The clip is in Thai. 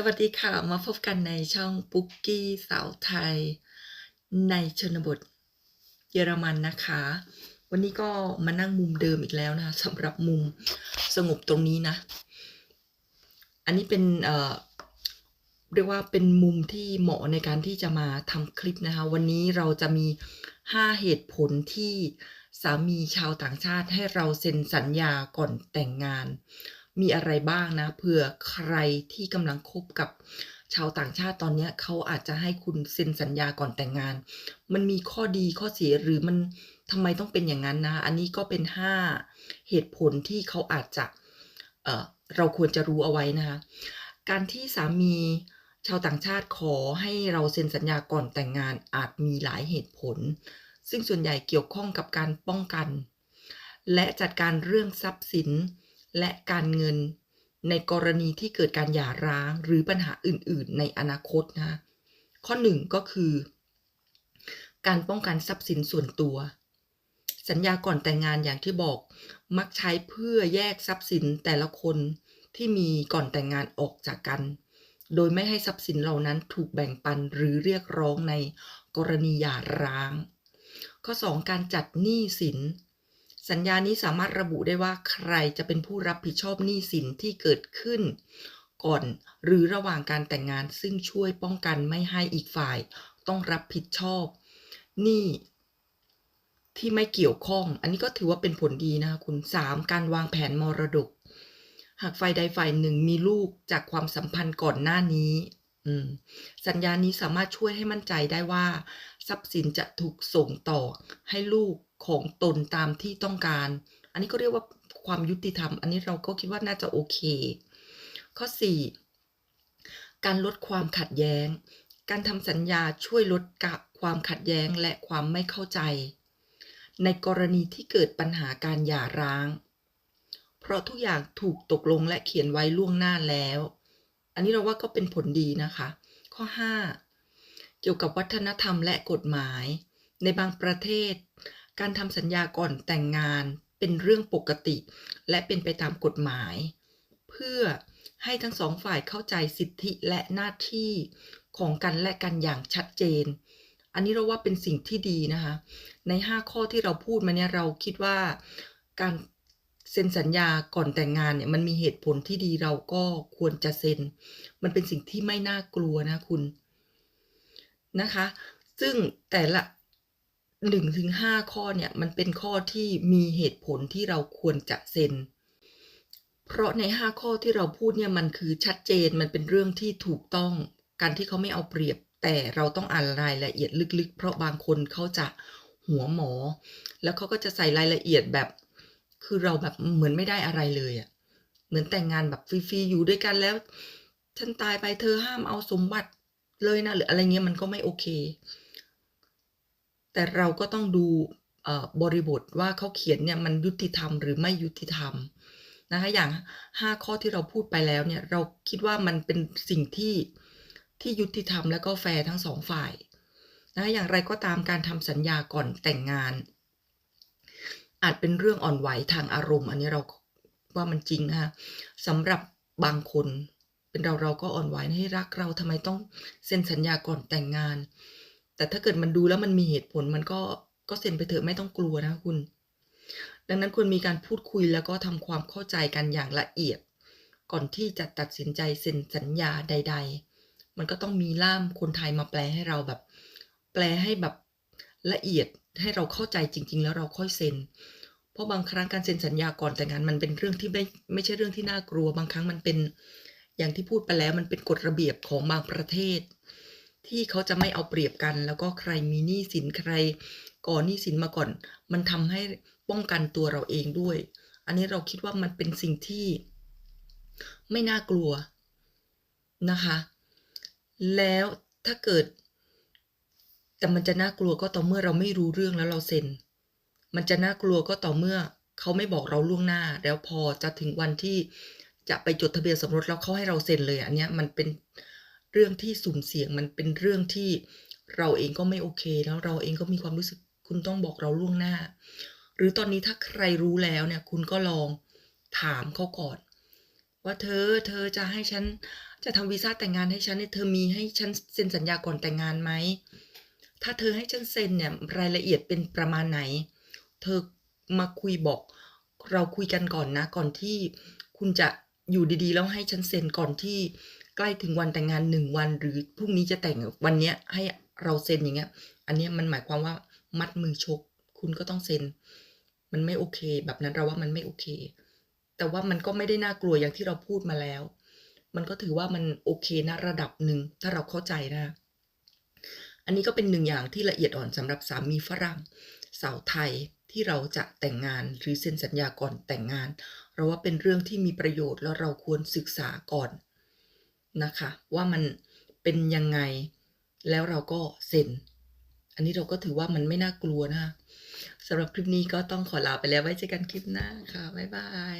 สวัสดีค่ะ มาพบกันในช่องปุ๊กกี้สาวไทย ในชนบทเยอรมันนะคะ วันนี้ก็มานั่งมุมเดิมอีกแล้วนะคะสำหรับมุมสงบตรงนี้นะ อันนี้เป็นเอ่อเรียกว่าเป็นมุมที่เหมาะในการที่จะมาทำคลิปนะคะ วันนี้เราจะมี 5 เหตุผลที่สามีชาวต่างชาติให้เราเซ็นสัญญาก่อนแต่งงาน มีอะไรบ้างนะเผื่อใครที่กำลังคบกับชาวต่างชาติตอนนี้เขาอาจจะให้คุณเซ็นสัญญาก่อนแต่งงาน มันมีข้อดีข้อเสียหรือมันทำไมต้องเป็นอย่างนั้นนะ อันนี้ก็เป็น 5 เหตุผลที่เขาอาจจะเเราควรจะรู้เอาไว้นะคะ การที่สามีชาวต่างชาติขอให้เราเซ็นสัญญาก่อนแต่งงานอาจมีหลายเหตุผล ซึ่งส่วนใหญ่เกี่ยวข้องกับการป้องกัน และจัดการเรื่องทรัพย์สิน และการเงินในกรณีที่เกิดการหย่าร้างหรือปัญหาอื่น ๆ ในอนาคตนะคะข้อหนึ่งก็คือ การป้องกันทรัพย์สินส่วนตัว สัญญาก่อนแต่งงานอย่างที่บอกมักใช้เพื่อแยกทรัพย์สินแต่ละคนที่มีก่อนแต่งงานออกจากกัน โดยไม่ให้ทรัพย์สินเหล่านั้นถูกแบ่งปันหรือเรียกร้องในกรณีหย่าร้าง ข้อ 2 การจัดหนี้สิน สัญญานี้สามารถระบุได้ว่าใครจะเป็นผู้รับผิดชอบหนี้สินที่เกิดขึ้น ก่อนหรือระหว่างการแต่งงานซึ่งช่วยป้องกันไม่ให้อีกฝ่าย ต้องรับผิดชอบหนี้ที่ไม่เกี่ยวข้อง อันนี้ก็ถือว่าเป็นผลดีนะคะคุณ 3. การวางแผนมรดก หากฝ่ายใดฝ่ายหนึ่งมีลูกจากความสัมพันธ์ก่อนหน้านี้ สัญญานี้สามารถช่วยให้มั่นใจได้ว่า ทรัพย์สินจะถูกส่งต่อให้ลูก ของตนตามที่ต้องการ อันนี้ก็เรียกว่าความยุติธรรม อันนี้เราก็คิดว่าน่าจะโอเค ข้อ 4 การลดความขัดแย้ง การทำสัญญาช่วยลดกะความขัดแย้งและความไม่เข้าใจ ในกรณีที่เกิดปัญหาการหย่าร้าง เพราะทุกอย่างถูกตกลงและเขียนไว้ล่วงหน้าแล้ว อันนี้เราว่าก็เป็นผลดีนะคะ ข้อ 5 เกี่ยวกับวัฒนธรรมและกฎหมาย ในบางประเทศ การทำสัญญาก่อนแต่งงานเป็นเรื่องปกติ และเป็นไปตามกฎหมาย เพื่อให้ทั้งสองฝ่ายเข้าใจสิทธิและหน้าที่ของกันและกันอย่างชัดเจน อันนี้เราว่าเป็นสิ่งที่ดีนะคะ ใน 5 ข้อที่เราพูดมาเนี่ยเราคิดว่าการเซ็นสัญญาก่อนแต่งงานเนี่ยมันมีเหตุผลที่ดีเราก็ควรจะเซ็น มันเป็นสิ่งที่ไม่น่ากลัวนะคุณนะคะ ซึ่งแต่ละ หนึ่งถึงห้าข้อเนี่ยมันเป็นข้อที่มีเหตุผลที่เราควรจะเซ็น เพราะในห้าข้อที่เราพูดเนี่ยมันคือชัดเจนมันเป็นเรื่องที่ถูกต้องการที่เขาไม่เอาเปรียบ แต่เราต้องอ่านรายละเอียดลึกๆ เพราะบางคนเขาจะหัวหมอ แล้วเขาก็จะใส่รายละเอียดแบบ คือเราแบบเหมือนไม่ได้อะไรเลยอะ่ะเหมือนแต่งงานแบบฟรีๆอยู่ด้วยกันแล้ว ฉันตายไปเธอห้ามเอาสมบัติเลยนะหรืออะไรเงี้ยมันก็ไม่โอเค แต่เราก็ต้องดูบริบทว่าเขาเขียนเนี่ยมันยุติธรรมหรือไม่ยุติธรรมนะคะอย่าง 5 ข้อที่เราพูดไปแล้วเนี่ยเราคิดว่ามันเป็นสิ่งที่ที่ยุติธรรมและก็แฟร์ทั้งสองฝ่ายนะคะอย่างไรก็ตามการทำสัญญาก่อนแต่งงาน อาจเป็นเรื่องอ่อนไหวทางอารมณ์ อันนี้เราว่ามันจริงนะคะสำหรับบางคน เป็นเราเราก็อ่อนไหวให้รักเราทำไมต้องเซ็นสัญญาก่อนแต่งงาน แต่ถ้าเกิดมันดูแล้วมันมีเหตุผลมันก็ก็เซ็นไปเถอะไม่ต้องกลัวนะคุณ ดังนั้นควรมีการพูดคุยแล้วก็ทำความเข้าใจกันอย่างละเอียด ก่อนที่จะตัดสินใจเซ็นสัญญาใด ๆ มันก็ต้องมีล่ามคนไทยมาแปลให้เราแบบ แปลให้แบบละเอียดให้เราเข้าใจจริง ๆ แล้วเราค่อยเซ็น เพราะบางครั้งการเซ็นสัญญาก่อนแต่งงานมันเป็นเรื่องที่ไม่ไม่ใช่เรื่องที่น่ากลัว บางครั้งมันเป็นอย่างที่พูดไปแล้วมันเป็นกฎระเบียบของบางประเทศ ที่เขาจะไม่เอาเปรียบกัน แล้วก็ใครมีหนี้สินใครก่อหนี้สินมาก่อน มันทำให้ป้องกันตัวเราเองด้วย อันนี้เราคิดว่ามันเป็นสิ่งที่ไม่น่ากลัวนะคะ แล้วถ้าเกิด แต่มันจะน่ากลัวก็ต่อเมื่อเราไม่รู้เรื่องแล้วเราเซ็น มันจะน่ากลัวก็ต่อเมื่อเขาไม่บอกเราล่วงหน้า แล้วพอจะถึงวันที่จะไปจดทะเบียนสมรสแล้วเขาให้เราเซ็นเลย อันนี้มันเป็น เรื่องที่สุ่มเสี่ยงมันเป็นเรื่องที่เราเองก็ไม่โอเค แล้วเราเองก็มีความรู้สึกคุณต้องบอกเราล่วงหน้า หรือตอนนี้ถ้าใครรู้แล้วเนี่ยคุณก็ลองถามเขาก่อน ว่าเธอเธอจะให้ฉันจะทำวีซ่าแต่งงานให้ฉันเนี่ยเธอมีให้ฉันเซ็นสัญญาก่อนแต่งงานไหมถ้าเธอให้ฉันเซ็นเนี่ยรายละเอียดเป็นประมาณไหน เธอมาคุยบอกเราคุยกันก่อนนะ ก่อนที่คุณจะอยู่ดีๆ แล้วให้ฉันเซ็นก่อนที่ ใกล้ถึงวันแต่งงานหนึ่งวันหรือพรุ่งนี้จะแต่งวันเนี้ยให้เราเซ็นอย่างเงี้ย อันเนี้ยมันหมายความว่ามัดมือชก คุณก็ต้องเซ็น มันไม่โอเค แบบนั้นเราว่ามันไม่โอเค แต่ว่ามันก็ไม่ได้น่ากลัวอย่างที่เราพูดมาแล้ว มันก็ถือว่ามันโอเคนะระดับหนึ่งถ้าเราเข้าใจนะ อันนี้ก็เป็นหนึ่งอย่างที่ละเอียดอ่อนสำหรับสามีฝรั่งสาวไทยที่เราจะแต่งงานหรือเซ็นสัญญาก่อนแต่งงาน เราว่าเป็นเรื่องที่มีประโยชน์แล้วเราควรศึกษาก่อน นะคะ ว่ามันเป็นยังไง แล้วเราก็เซ็น อันนี้เราก็ถือว่ามันไม่น่ากลัวนะสำหรับคลิปนี้ก็ต้องขอลาไปแล้วไว้เจอกันคลิปหน้าค่ะ บ๊ายบาย